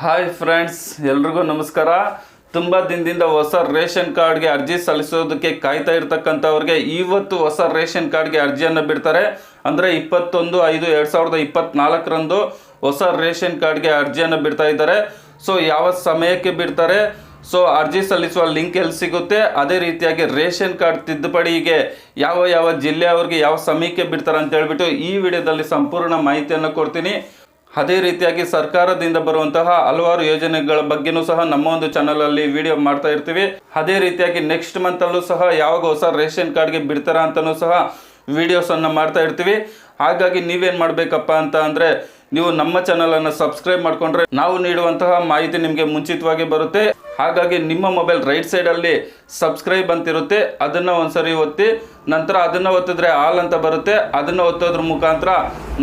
Hi friends ಎಲ್ರಿಗೂ ನಮಸ್ಕಾರ. ತುಂಬ ದಿನದಿಂದ ಹೊಸ ರೇಷನ್ ಕಾರ್ಡ್ಗೆ ಅರ್ಜಿ ಸಲ್ಲಿಸೋದಕ್ಕೆ ಕಾಯ್ತಾ ಇರ್ತಕ್ಕಂಥವ್ರಿಗೆ ಇವತ್ತು ಹೊಸ ರೇಷನ್ ಕಾರ್ಡ್ಗೆ ಅರ್ಜಿಯನ್ನು ಬಿಡ್ತಾರೆ. ಅಂದರೆ ಇಪ್ಪತ್ತೊಂದು ಐದು ಎರಡು ಸಾವಿರದ ಇಪ್ಪತ್ತ್ನಾಲ್ಕರಂದು ಹೊಸ ರೇಷನ್ ಕಾರ್ಡ್ಗೆ ಅರ್ಜಿಯನ್ನು ಬಿಡ್ತಾ ಇದ್ದಾರೆ. ಸೊ ಯಾವ ಸಮಯಕ್ಕೆ ಬಿಡ್ತಾರೆ? ಸೊ ಅರ್ಜಿ ಸಲ್ಲಿಸುವ ಲಿಂಕ್ ಎಲ್ಲಿ ಸಿಗುತ್ತೆ? ಅದೇ ರೀತಿಯಾಗಿ ರೇಷನ್ ಕಾರ್ಡ್ ತಿದ್ದುಪಡಿಗೆ ಯಾವ ಯಾವ ಜಿಲ್ಲೆಯವ್ರಿಗೆ ಯಾವ ಸಮಯಕ್ಕೆ ಬಿಡ್ತಾರೆ ಅಂತ ಹೇಳ್ಬಿಟ್ಟು ಈ ವಿಡಿಯೋದಲ್ಲಿ ಸಂಪೂರ್ಣ ಮಾಹಿತಿಯನ್ನು ಕೊಡ್ತೀನಿ. ಅದೇ ರೀತಿಯಾಗಿ ಸರ್ಕಾರದಿಂದ ಬರುವಂತಹ ಹಲವಾರು ಯೋಜನೆಗಳ ಬಗ್ಗೆನೂ ಸಹ ನಮ್ಮ ಒಂದು ಚಾನಲ್ ಅಲ್ಲಿ ವಿಡಿಯೋ ಮಾಡ್ತಾ ಇರ್ತೀವಿ. ಅದೇ ರೀತಿಯಾಗಿ ನೆಕ್ಸ್ಟ್ ಮಂತ್ ಅಲ್ಲೂ ಸಹ ಯಾವಾಗ ಹೊಸ ರೇಷನ್ ಕಾರ್ಡ್ಗೆ ಬಿಡ್ತಾರ ಅಂತಾನೂ ಸಹ ವಿಡಿಯೋಸ್ ಅನ್ನ ಮಾಡ್ತಾ ಇರ್ತೀವಿ. ಹಾಗಾಗಿ ನೀವೇನ್ ಮಾಡ್ಬೇಕಪ್ಪ ಅಂತ ಅಂದ್ರೆ ನೀವು ನಮ್ಮ ಚಾನಲ್ ಅನ್ನು ಸಬ್ಸ್ಕ್ರೈಬ್ ಮಾಡ್ಕೊಂಡ್ರೆ ನಾವು ನೀಡುವಂತಹ ಮಾಹಿತಿ ನಿಮಗೆ ಮುಂಚಿತವಾಗಿ ಬರುತ್ತೆ. ಹಾಗಾಗಿ ನಿಮ್ಮ ಮೊಬೈಲ್ ರೈಟ್ ಸೈಡಲ್ಲಿ ಸಬ್ಸ್ಕ್ರೈಬ್ ಅಂತಿರುತ್ತೆ. ಅದನ್ನ ಒಂದ್ಸರಿ ಒತ್ತಿ, ನಂತರ ಅದನ್ನು ಒತ್ತಿದ್ರೆ ಆಲ್ ಅಂತ ಬರುತ್ತೆ. ಅದನ್ನು ಒತ್ತೋದ್ರ ಮುಖಾಂತರ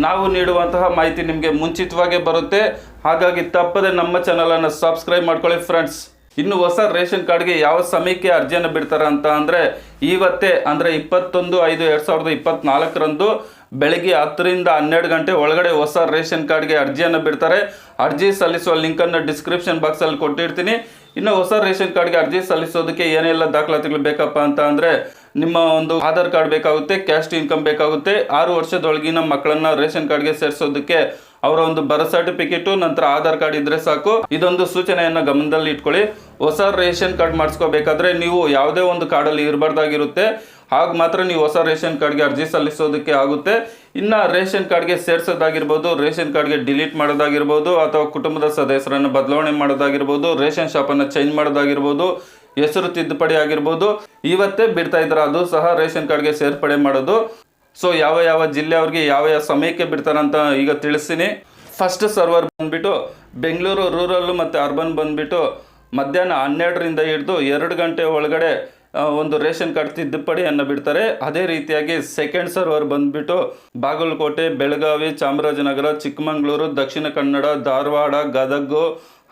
ನಾವು ನೀಡುವಂತಹ ಮಾಹಿತಿ ನಿಮಗೆ ಮುಂಚಿತವಾಗಿ ಬರುತ್ತೆ. ಹಾಗಾಗಿ ತಪ್ಪದೆ ನಮ್ಮ ಚಾನಲನ್ನು ಸಬ್ಸ್ಕ್ರೈಬ್ ಮಾಡ್ಕೊಳ್ಳಿ ಫ್ರೆಂಡ್ಸ್ ಇನ್ನು ಹೊಸ ರೇಷನ್ ಕಾರ್ಡ್ಗೆ ಯಾವ ಸಮಯಕ್ಕೆ ಅರ್ಜಿಯನ್ನು ಬಿಡ್ತಾರೆ ಅಂತ ಅಂದರೆ ಇವತ್ತೇ ಅಂದರೆ ಇಪ್ಪತ್ತೊಂದು ಐದು ಎರಡು ಸಾವಿರದ ಇಪ್ಪತ್ತ್ನಾಲ್ಕರಂದು ಬೆಳಗ್ಗೆ ಹತ್ತರಿಂದ ಹನ್ನೆರಡು ಗಂಟೆ ಒಳಗಡೆ ಹೊಸ ರೇಷನ್ ಕಾರ್ಡ್ಗೆ ಅರ್ಜಿಯನ್ನು ಬಿಡ್ತಾರೆ. ಅರ್ಜಿ ಸಲ್ಲಿಸುವ ಲಿಂಕನ್ನು ಡಿಸ್ಕ್ರಿಪ್ಷನ್ ಬಾಕ್ಸಲ್ಲಿ ಕೊಟ್ಟಿರ್ತೀನಿ. ಇನ್ನು ಹೊಸ ರೇಷನ್ ಕಾರ್ಡ್ಗೆ ಅರ್ಜಿ ಸಲ್ಲಿಸೋದಕ್ಕೆ ಏನೆಲ್ಲ ದಾಖಲಾತಿಗಳು ಬೇಕಪ್ಪ ಅಂತ ಅಂದರೆ ನಿಮ್ಮ ಒಂದು ಆಧಾರ್ ಕಾರ್ಡ್ ಬೇಕಾಗುತ್ತೆ ಕ್ಯಾಸ್ಟ್ ಇನ್ಕಮ್ ಬೇಕಾಗುತ್ತೆ, ಆರು ವರ್ಷದೊಳಗಿನ ಮಕ್ಕಳನ್ನ ರೇಷನ್ ಕಾರ್ಡ್ಗೆ ಸೇರಿಸೋದಕ್ಕೆ ಅವರ ಒಂದು ಬರ್ತ್ ಸರ್ಟಿಫಿಕೇಟು ನಂತರ ಆಧಾರ್ ಕಾರ್ಡ್ ಇದ್ರೆ ಸಾಕು. ಇದೊಂದು ಸೂಚನೆಯನ್ನ ಗಮನದಲ್ಲಿ ಇಟ್ಕೊಳ್ಳಿ. ಹೊಸ ರೇಷನ್ ಕಾರ್ಡ್ ಮಾಡಿಸ್ಕೋಬೇಕಾದ್ರೆ ನೀವು ಯಾವುದೇ ಒಂದು ಕಾರ್ಡಲ್ಲಿ ಇರಬಾರ್ದಾಗಿರುತ್ತೆ. ಹಾಗ್ ಮಾತ್ರ ನೀವು ಹೊಸ ರೇಷನ್ ಕಾರ್ಡ್ಗೆ ಅರ್ಜಿ ಸಲ್ಲಿಸೋದಕ್ಕೆ ಆಗುತ್ತೆ. ಇನ್ನು ರೇಷನ್ ಕಾರ್ಡ್ಗೆ ಸೇರಿಸೋದಾಗಿರ್ಬೋದು, ರೇಷನ್ ಕಾರ್ಡ್ಗೆ ಡಿಲೀಟ್ ಮಾಡೋದಾಗಿರ್ಬೋದು, ಅಥವಾ ಕುಟುಂಬದ ಸದಸ್ಯರನ್ನು ಬದಲಾವಣೆ ಮಾಡೋದಾಗಿರ್ಬೋದು, ರೇಷನ್ ಶಾಪನ್ನು ಚೇಂಜ್ ಮಾಡೋದಾಗಿರ್ಬೋದು, ಹೆಸರು ತಿದ್ದುಪಡಿ ಆಗಿರ್ಬೋದು, ಇವತ್ತೇ ಬಿಡ್ತಾ ಇದ್ದಾರೆ ಅದು ಸಹ ರೇಷನ್ ಕಾರ್ಡ್ಗೆ ಸೇರ್ಪಡೆ ಮಾಡೋದು. ಸೊ ಯಾವ ಯಾವ ಜಿಲ್ಲೆ ಅವ್ರಿಗೆ ಯಾವ ಯಾವ ಸಮಯಕ್ಕೆ ಬಿಡ್ತಾರಂತ ಈಗ ತಿಳಿಸ್ತೀನಿ. ಫಸ್ಟ್ ಸರ್ವರ್ ಬಂದ್ಬಿಟ್ಟು ಬೆಂಗಳೂರು ರೂರಲ್ಲು ಮತ್ತು ಅರ್ಬನ್ ಬಂದ್ಬಿಟ್ಟು ಮಧ್ಯಾಹ್ನ ಹನ್ನೆರಡರಿಂದ ಹಿಡಿದು ಎರಡು ಗಂಟೆ ಒಳಗಡೆ ಒಂದು ರೇಷನ್ ಕಾರ್ಡ್ ತಿದ್ದುಪಡಿಯನ್ನು ಬಿಡ್ತಾರೆ. ಅದೇ ರೀತಿಯಾಗಿ ಸೆಕೆಂಡ್ ಸರ್ವರ್ ಬಂದುಬಿಟ್ಟು ಬಾಗಲಕೋಟೆ, ಬೆಳಗಾವಿ, ಚಾಮರಾಜನಗರ, ಚಿಕ್ಕಮಗಳೂರು, ದಕ್ಷಿಣ ಕನ್ನಡ, ಧಾರವಾಡ, ಗದಗು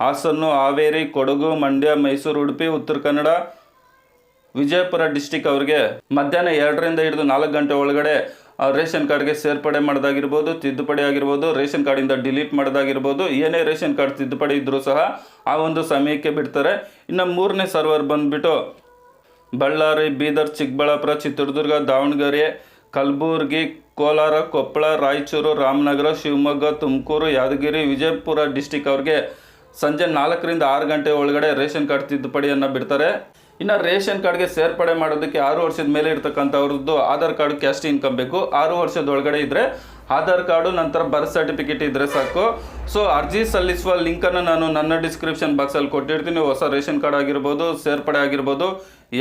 ಹಾಸನ್ನು ಹಾವೇರಿ, ಕೊಡಗು, ಮಂಡ್ಯ, ಮೈಸೂರು, ಉಡುಪಿ, ಉತ್ತರ ಕನ್ನಡ, ವಿಜಯಪುರ ಡಿಸ್ಟಿಕ್ ಅವರಿಗೆ ಮಧ್ಯಾಹ್ನ ಎರಡರಿಂದ ಹಿಡಿದು ನಾಲ್ಕು ಗಂಟೆ ಒಳಗಡೆ ರೇಷನ್ ಕಾರ್ಡ್ಗೆ ಸೇರ್ಪಡೆ ಮಾಡೋದಾಗಿರ್ಬೋದು, ತಿದ್ದುಪಡಿ ಆಗಿರ್ಬೋದು, ರೇಷನ್ ಕಾರ್ಡಿಂದ ಡಿಲೀಟ್ ಮಾಡೋದಾಗಿರ್ಬೋದು, ಏನೇ ರೇಷನ್ ಕಾರ್ಡ್ ತಿದ್ದುಪಡಿ ಇದ್ದರೂ ಸಹ ಆ ಒಂದು ಸಮಯಕ್ಕೆ ಬಿಡ್ತಾರೆ. ಇನ್ನು ಮೂರನೇ ಸರ್ವರ್ ಬಂದ್ಬಿಟ್ಟು ಬಳ್ಳಾರಿ, ಬೀದರ್, ಚಿಕ್ಕಬಳ್ಳಾಪುರ, ಚಿತ್ರದುರ್ಗ, ದಾವಣಗೆರೆ, ಕಲಬುರಗಿ, ಕೋಲಾರ, ಕೊಪ್ಪಳ, ರಾಯಚೂರು, ರಾಮನಗರ, ಶಿವಮೊಗ್ಗ, ತುಮಕೂರು, ಯಾದಗಿರಿ, ವಿಜಯಪುರ ಡಿಸ್ಟಿಕ್ ಅವ್ರಿಗೆ ಸಂಜೆ ನಾಲ್ಕರಿಂದ ಆರು ಗಂಟೆ ಒಳಗಡೆ ರೇಷನ್ ಕಾರ್ಡ್ ತಿದ್ದುಪಡಿಯನ್ನು ಬಿಡ್ತಾರೆ. ಇನ್ನು ರೇಷನ್ ಕಾರ್ಡ್ಗೆ ಸೇರ್ಪಡೆ ಮಾಡೋದಕ್ಕೆ ಆರು ವರ್ಷದ ಮೇಲೆ ಇರ್ತಕ್ಕಂಥವ್ರದ್ದು ಆಧಾರ್ ಕಾರ್ಡ್ ಕ್ಯಾಸ್ಟ್ ಇನ್ಕಮ್ ಬೇಕು. ಆರು ವರ್ಷದ ಒಳಗಡೆ ಇದ್ದರೆ ಆಧಾರ್ ಕಾರ್ಡು, ನಂತರ ಬರ್ತ್ ಸರ್ಟಿಫಿಕೇಟ್ ಇದ್ದರೆ ಸಾಕು. ಸೊ ಅರ್ಜಿ ಸಲ್ಲಿಸುವ ಲಿಂಕನ್ನು ನಾನು ನನ್ನ ಡಿಸ್ಕ್ರಿಪ್ಷನ್ ಬಾಕ್ಸಲ್ಲಿ ಕೊಟ್ಟಿರ್ತೀನಿ. ಹೊಸ ರೇಷನ್ ಕಾರ್ಡ್ ಆಗಿರ್ಬೋದು, ಸೇರ್ಪಡೆ ಆಗಿರ್ಬೋದು,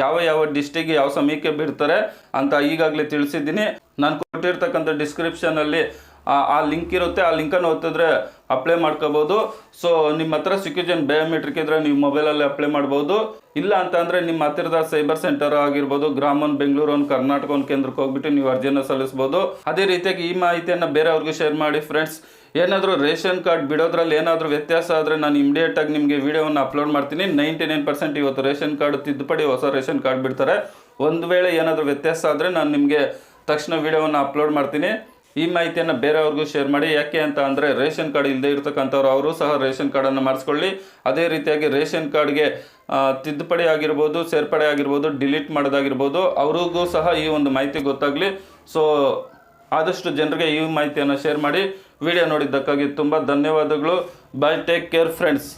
ಯಾವ ಯಾವ ಡಿಸ್ಟಿಕ್ಗೆ ಯಾವ ಸಮಯಕ್ಕೆ ಬಿಡ್ತಾರೆ ಅಂತ ಈಗಾಗಲೇ ತಿಳಿಸಿದ್ದೀನಿ. ನಾನು ಕೊಟ್ಟಿರ್ತಕ್ಕಂಥ ಡಿಸ್ಕ್ರಿಪ್ಷನಲ್ಲಿ ಆ ಲಿಂಕ್ ಇರುತ್ತೆ, ಆ ಲಿಂಕನ್ನು ಒತ್ತಿದ್ರೆ ಅಪ್ಲೈ ಮಾಡ್ಕೋಬೋದು. ಸೊ ನಿಮ್ಮ ಹತ್ರ ಸಿಕ್ಯುಜನ್ ಬಯೋಮೆಟ್ರಿಕ್ ಇದ್ರೆ ನೀವು ಮೊಬೈಲಲ್ಲಿ ಅಪ್ಲೈ ಮಾಡ್ಬೋದು. ಇಲ್ಲ ಅಂತ ಅಂದರೆ ನಿಮ್ಮ ಹತ್ತಿರದ ಸೈಬರ್ ಸೆಂಟರ್ ಆಗಿರ್ಬೋದು, ಗ್ರಾಮನ್ ಬೆಂಗಳೂರು ಒಂದು ಕರ್ನಾಟಕ ಒಂದು ಕೇಂದ್ರಕ್ಕೆ ಹೋಗ್ಬಿಟ್ಟು ನೀವು ಅರ್ಜಿಯನ್ನು ಸಲ್ಲಿಸ್ಬೋದು. ಅದೇ ರೀತಿಯಾಗಿ ಈ ಮಾಹಿತಿಯನ್ನು ಬೇರೆಯವ್ರಿಗೂ ಶೇರ್ ಮಾಡಿ ಫ್ರೆಂಡ್ಸ್ ಏನಾದರೂ ರೇಷನ್ ಕಾರ್ಡ್ ಬಿಡೋದ್ರಲ್ಲಿ ಏನಾದರೂ ವ್ಯತ್ಯಾಸ ಆದರೆ ನಾನು ಇಮಿಡಿಯೇಟಾಗಿ ನಿಮಗೆ ವಿಡಿಯೋವನ್ನು ಅಪ್ಲೋಡ್ ಮಾಡ್ತೀನಿ. ನೈಂಟಿ ನೈನ್ ಪರ್ಸೆಂಟ್ ಇವತ್ತು ರೇಷನ್ ಕಾರ್ಡ್ ತಿದ್ದುಪಡಿ ಹೊಸ ರೇಷನ್ ಕಾರ್ಡ್ ಬಿಡ್ತಾರೆ. ಒಂದು ವೇಳೆ ಏನಾದರೂ ವ್ಯತ್ಯಾಸ ಆದರೆ ನಾನು ನಿಮಗೆ ತಕ್ಷಣ ವೀಡಿಯೋವನ್ನು ಅಪ್ಲೋಡ್ ಮಾಡ್ತೀನಿ. ಈ ಮಾಹಿತಿಯನ್ನು ಬೇರೆಯವ್ರಿಗೂ ಶೇರ್ ಮಾಡಿ. ಯಾಕೆ ಅಂತ ಅಂದರೆ ರೇಷನ್ ಕಾರ್ಡ್ ಇಲ್ಲದೆ ಇರತಕ್ಕಂಥವ್ರು ಅವರು ಸಹ ರೇಷನ್ ಕಾರ್ಡನ್ನು ಮಾಡಿಸ್ಕೊಳ್ಳಿ. ಅದೇ ರೀತಿಯಾಗಿ ರೇಷನ್ ಕಾರ್ಡ್ಗೆ ತಿದ್ದುಪಡಿ ಆಗಿರ್ಬೋದು, ಸೇರ್ಪಡೆ ಆಗಿರ್ಬೋದು ಡಿಲೀಟ್ ಮಾಡೋದಾಗಿರ್ಬೋದು, ಅವ್ರಿಗೂ ಸಹ ಈ ಒಂದು ಮಾಹಿತಿ ಗೊತ್ತಾಗಲಿ. ಸೊ ಆದಷ್ಟು ಜನರಿಗೆ ಈ ಮಾಹಿತಿಯನ್ನು ಶೇರ್ ಮಾಡಿ. ವಿಡಿಯೋ ನೋಡಿದ್ದಕ್ಕಾಗಿ ತುಂಬ ಧನ್ಯವಾದಗಳು. Bye take care friends